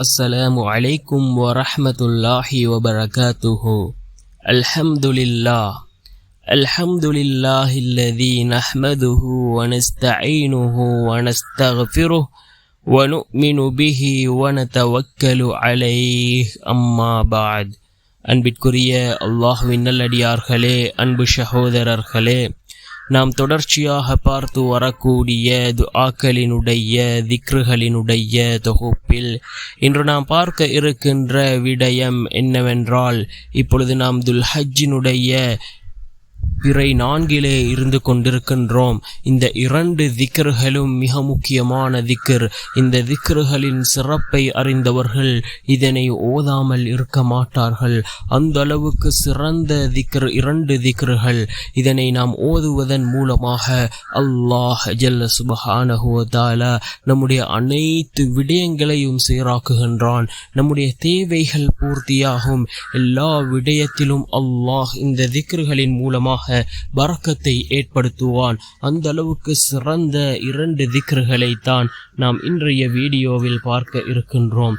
Assalamualaikum warahmatullahi wabarakatuh Alhamdulillah Alhamdulillahilladzi nahmaduhu wa nasta'inuhu wa nastaghfiruh wa nu'minu bihi wa natawakkalu alayh amma ba'd அன்பிற்குரிய அல்லாஹுவின் நல்லடியார்களே அன்பு சகோதரர்களே நாம் தொடர்ச்சியாக பார்த்து வரக்கூடிய துஆக்களினுடைய திக்ருகளினுடைய தொகுப்பில் இன்று நாம் பார்க்க இருக்கின்ற விடயம் என்னவென்றால் இப்பொழுது நாம் துல்ஹஜினுடைய பிறை நான்கிலே இருந்து கொண்டிருக்கின்றோம். இந்த இரண்டு திக்கர்களும் மிக முக்கியமான திக்கர் இந்த திக்கர்களின் சிறப்பை அறிந்தவர்கள் இதனை ஓதாமல் இருக்க மாட்டார்கள். அந்த அளவுக்கு சிறந்த திக்கர் இரண்டு திக்கர்கள் இதனை நாம் ஓதுவதன் மூலமாக அல்லாஹ் ஜல்ல சுபஹானஹுவதால நம்முடைய அனைத்து விடயங்களையும் சீராக்குகின்றான். நம்முடைய தேவைகள் பூர்த்தியாகும். எல்லா விடயத்திலும் அல்லாஹ் இந்த திக்கர்களின் மூலமாக பறக்கத்தை ஏற்படுத்துவான். அந்த அளவுக்கு சிறந்த இரண்டு திக்ருகளை தான் நாம் இன்றைய வீடியோவில் பார்க்க இருக்கின்றோம்.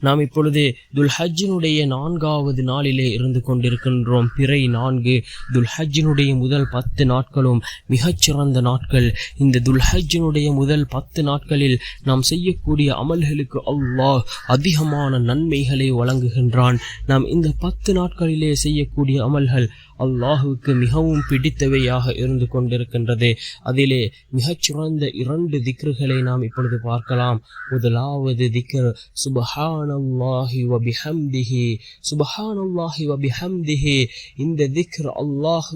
நாம் இப்பொழுது துல்ஹஜினுடைய நான்காவது நாளிலே இருந்து கொண்டிருக்கின்றோம். பிறை நான்கு துல்ஹஜினுடைய முதல் பத்து நாட்களும் மிகச்சிறந்த நாட்கள். இந்த துல்ஹஜ்ஜினுடைய முதல் பத்து நாட்களில் நாம் செய்யக்கூடிய அமல்களுக்கு அல்லாஹ் அதிகமான நன்மைகளை வழங்குகின்றான். நாம் இந்த பத்து நாட்களிலே செய்யக்கூடிய அமல்கள் அல்லாஹுக்கு மிகவும் பிடித்தவையாக இருந்து கொண்டிருக்கின்றது. அதிலே மிகச்சிறந்த இரண்டு திக்ருகளை நாம் இப்பொழுது பார்க்கலாம். முதலாவது திக்ர் சுபஹானல்லாஹி வபிஹம்திஹி. சுபஹானல்லாஹி வபிஹம்திஹி. இந்த திக்ர் அல்லாஹ்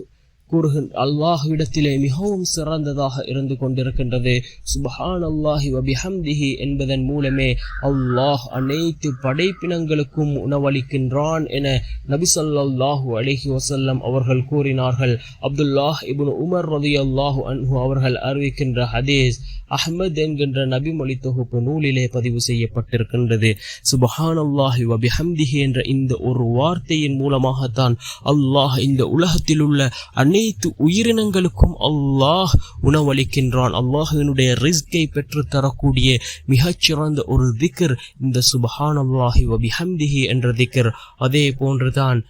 கூறுகின்ற அல்லாஹுவிடத்திலே மிகவும் சிறந்ததாக இருந்து கொண்டிருக்கின்றது. சுபஹான் அல்லாஹி வபிஹம்திஹி என்பதன் மூலமே அல்லாஹ் அனைத்து படைப்பினங்களுக்கும் உணவளிக்கின்றான் என நபிசல்லாஹு அலிஹி வசல்லம் அவர்கள் கூறினார்கள். அப்துல்லாஹ் இபுன் உமர் ரதி அல்லாஹு அன்ஹு அவர்கள் அறிவிக்கின்ற ஹதீஸ் அஹ்மத் என்கின்ற நபிமொழி தொகுப்பு நூலிலே பதிவு செய்யப்பட்டிருக்கின்றது. சுபஹான் அல்லாஹி வபிஹம்திஹி என்ற இந்த ஒரு வார்த்தையின் மூலமாகத்தான் அல்லாஹ் இந்த உலகத்தில் உள்ள அனைத்து உயிரினங்களுக்கும் அல்லாஹ் உணவளிக்கின்றான். அல்லாஹினுடைய ரிஸ்கை பெற்று தரக்கூடிய மிகச்சிறந்த ஒரு திக்கர் இந்த சுபஹான் அல்லாஹி வபிஹம்திஹி என்ற திக்கர் அதே போன்றுதான்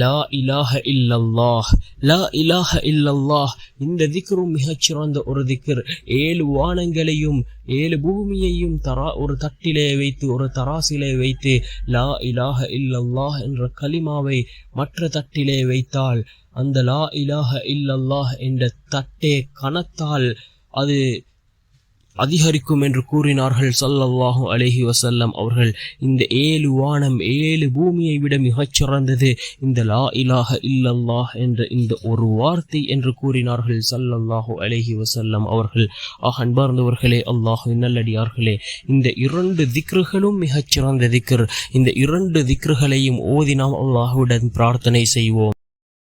லா இலாஹ இல்லல்லாஹ் லா இலாஹ இல்லல்லாஹ் இந்த திக்ரும் மிகச்சிறந்த ஒரு திக்ர். ஏழு வானங்களையும் ஏழு பூமியையும் தரா ஒரு தட்டிலே வைத்து ஒரு தராசிலே வைத்து லா இலாஹ இல்லல்லாஹ் என்ற கலிமாவை மற்ற தட்டிலே வைத்தால் அந்த லா இலாஹ இல்லல்லாஹ் என்ற தட்டே கணத்தால் அது அதிகரிக்கும் என்று கூறினார்கள் சல்லல்லாஹு அலஹி வசல்லம் அவர்கள். இந்த ஏழு வானம் ஏழு பூமியை விட மிகச்சிறந்தது இந்த லா இலாஹ இல்லல்லாஹ் என்ற இந்த ஒரு வார்த்தை என்று கூறினார்கள் சல்லல்லாஹு அலஹி வசல்லம் அவர்கள். ஆக அன்பார்ந்தவர்களே அல்லாஹு நல்லடியார்களே இந்த இரண்டு திக்ருகளும் மிகச்சிறந்த திக்ர். இந்த இரண்டு திக்ருகளையும் ஓதி நாம் அல்லாஹுடன் பிரார்த்தனை செய்வோம்.